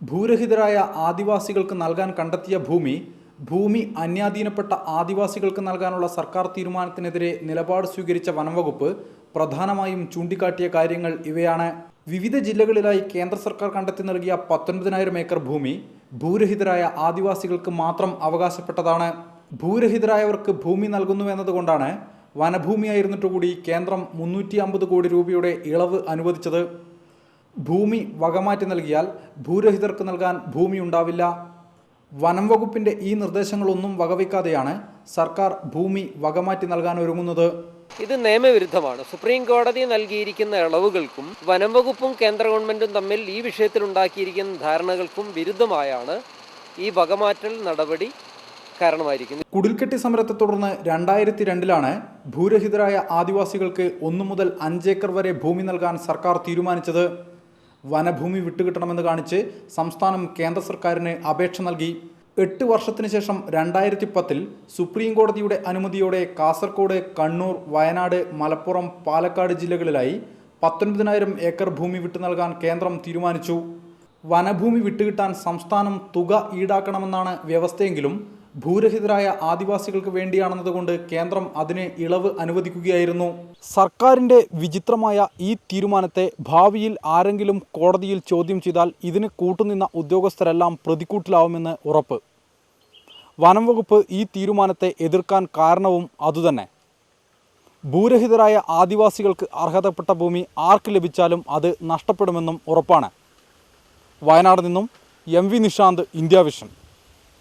ഭൂരഹിതരായ ആദിവാസികൾക്ക് നൽകാൻ കണ്ടെത്തിയ ഭൂമി ഭൂമി അന്യാധീനപ്പെട്ട ആദിവാസികൾക്ക് നൽകാനുള്ള സർക്കാർ തീരുമാനത്തിനെതിരെ നിലപാട് സ്വീകരിച്ച വനംവകുപ്പ് പ്രധാനമായും ചൂണ്ടിക്കാട്ടിയ കാര്യങ്ങൾ ഇവയാണ്. വിവിധ ജില്ലകളിലായി കേന്ദ്ര സർക്കാർ കണ്ടെത്തി നൽകിയ പത്തൊൻപതിനായിരം ഏക്കർ ഭൂമി ഭൂരഹിതരായ ആദിവാസികൾക്ക് മാത്രം അവകാശപ്പെട്ടതാണ്. ഭൂരഹിതരായവർക്ക് ഭൂമി നൽകുന്നു എന്നതുകൊണ്ടാണ് വനഭൂമിയായിരുന്നിട്ടുകൂടി കേന്ദ്രം മുന്നൂറ്റി അമ്പത് കോടി രൂപയുടെ ഇളവ് അനുവദിച്ചത്. ഭൂമി വകമാറ്റി നൽകിയാൽ ഭൂരഹിതർക്ക് നൽകാൻ ഭൂമി ഉണ്ടാവില്ല. വനം വകുപ്പിന്റെ ഈ നിർദ്ദേശങ്ങളൊന്നും വകവയ്ക്കാതെയാണ് സർക്കാർ ഭൂമി വകമാറ്റി നൽകാൻ ഒരുങ്ങുന്നത്. ഇത് നിയമവിരുദ്ധമാണ്. സുപ്രീം കോടതി നൽകിയിരിക്കുന്ന ഇളവുകൾക്കും വനം വകുപ്പും കേന്ദ്ര ഗവൺമെന്റും തമ്മിൽ ഈ വിഷയത്തിൽ ഉണ്ടാക്കിയിരിക്കുന്ന ധാരണകൾക്കും വിരുദ്ധമായാണ് ഈ വകമാറ്റൽ നടപടി കാരണമായിരിക്കുന്നത്. കുടിൽക്കെട്ടി സമരത്തെ തുടർന്ന് രണ്ടായിരത്തി രണ്ടിലാണ് ഭൂരഹിതരായ ആദിവാസികൾക്ക് ഒന്നു മുതൽ അഞ്ചേക്കർ വരെ ഭൂമി നൽകാൻ സർക്കാർ തീരുമാനിച്ചത്. വനഭൂമി വിട്ടുകിട്ടണമെന്ന് കാണിച്ച് സംസ്ഥാനം കേന്ദ്ര സർക്കാരിന് അപേക്ഷ നൽകി. എട്ട് വർഷത്തിന് ശേഷം രണ്ടായിരത്തി പത്തിൽ സുപ്രീം കോടതിയുടെ അനുമതിയോടെ കാസർഗോഡ് കണ്ണൂർ വയനാട് മലപ്പുറം പാലക്കാട് ജില്ലകളിലായി പത്തൊൻപതിനായിരം ഏക്കർ ഭൂമി വിട്ടു നൽകാൻ കേന്ദ്രം തീരുമാനിച്ചു. വനഭൂമി വിട്ടുകിട്ടാൻ സംസ്ഥാനം തുക ഈടാക്കണമെന്നാണ് വ്യവസ്ഥയെങ്കിലും ഭൂരഹിതരായ ആദിവാസികൾക്ക് വേണ്ടിയാണെന്നതുകൊണ്ട് കേന്ദ്രം അതിന് ഇളവ് അനുവദിക്കുകയായിരുന്നു. സർക്കാരിന്റെ വിചിത്രമായ ഈ തീരുമാനത്തെ ഭാവിയിൽ ആരെങ്കിലും കോടതിയിൽ ചോദ്യം ചെയ്താൽ ഇതിന് കൂട്ടുനിന്ന ഉദ്യോഗസ്ഥരെല്ലാം പ്രതിക്കൂട്ടിലാവുമെന്ന് ഉറപ്പ്. വനം വകുപ്പ് ഈ തീരുമാനത്തെ എതിർക്കാൻ കാരണവും അതുതന്നെ. ഭൂരഹിതരായ ആദിവാസികൾക്ക് അർഹതപ്പെട്ട ഭൂമി ആർക്ക് ലഭിച്ചാലും അത് നഷ്ടപ്പെടുമെന്നും ഉറപ്പാണ്. വയനാട് നിന്നും M V Nishanth India Vision.